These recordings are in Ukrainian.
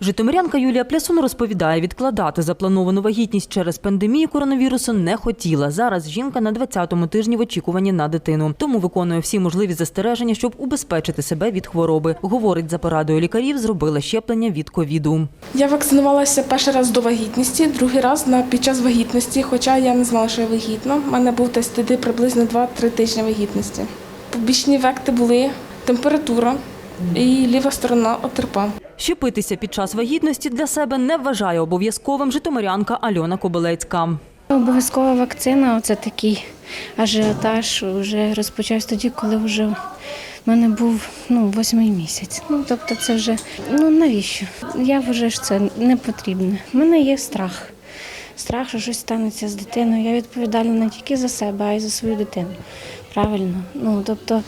Житомирянка Юлія Плясун розповідає, відкладати заплановану вагітність через пандемію коронавірусу не хотіла. Зараз жінка на 20-му тижні в очікуванні на дитину. Тому виконує всі можливі застереження, щоб убезпечити себе від хвороби. Говорить, за порадою лікарів зробила щеплення від ковіду. Я вакцинувалася перший раз до вагітності, другий раз під час вагітності, хоча я не знала, що я вагітна. У мене був тест приблизно 2-3 тижні вагітності. Побічні ефекти були температура і ліва сторона отерпа. Щепитися під час вагітності для себе не вважає обов'язковим житомирянка Альона Кобилецька. Обов'язкова вакцина, оце такий ажіотаж вже розпочався тоді, коли вже в мене був ну, восьмий місяць. Ну, тобто це вже, ну навіщо? Я вважаю, що це не потрібно. У мене є страх. Страх, що щось станеться з дитиною. Я відповідальна не тільки за себе, а й за свою дитину. Правильно. Ну, тобто,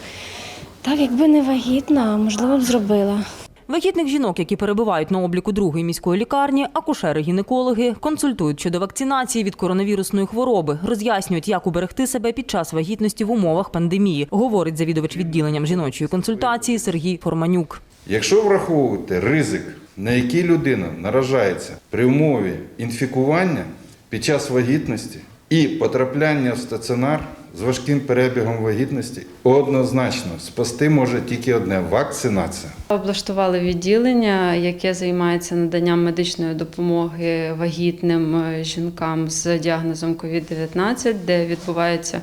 так, якби не вагітна, можливо б зробила. Вагітних жінок, які перебувають на обліку другої міської лікарні, акушери-гінекологи консультують щодо вакцинації від коронавірусної хвороби, роз'яснюють, як уберегти себе під час вагітності в умовах пандемії, говорить завідувач відділенням жіночої консультації Сергій Форманюк. Якщо враховувати ризик, на який людина наражається при умові інфікування під час вагітності і потрапляння в стаціонар з важким перебігом вагітності, однозначно спасти може тільки одне вакцинація. Облаштували відділення, яке займається наданням медичної допомоги вагітним е, жінкам з діагнозом COVID-19, де відбувається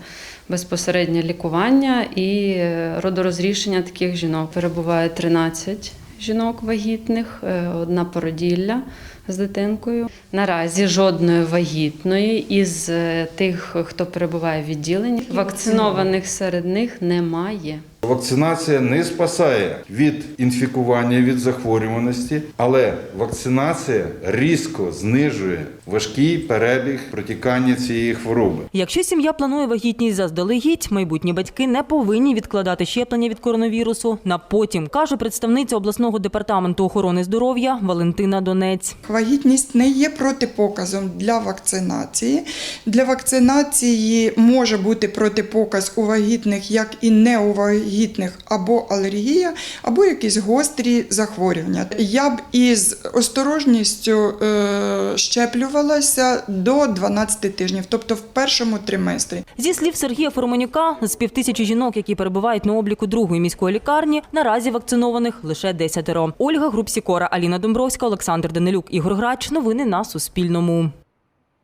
безпосереднє лікування і е, родорозрішення таких жінок. Перебуває 13 жінок вагітних, е, одна породілля з дитинкою. Наразі жодної вагітної із е, тих, хто перебуває в відділенні, вакцинованих серед них немає. Вакцинація не спасає від інфікування, від захворюваності, але вакцинація різко знижує важкий перебіг протікання цієї хвороби. Якщо сім'я планує вагітність заздалегідь, майбутні батьки не повинні відкладати щеплення від коронавірусу на потім, каже представниця обласного департаменту охорони здоров'я Валентина Донець. Вагітність не є протипоказом для вакцинації. Для вакцинації може бути протипоказ у вагітних, як і не у вагітних, або алергія, або якісь гострі захворювання. Я б із осторожністю е, щеплювалася до 12 тижнів, тобто в першому триместрі. Зі слів Сергія Форманюка, з півтисячі жінок, які перебувають на обліку другої міської лікарні, наразі вакцинованих лише десятеро. Ольга Групсікора, Аліна Домбровська, Олександр Данилюк, Ігор Грач. Новини на Суспільному.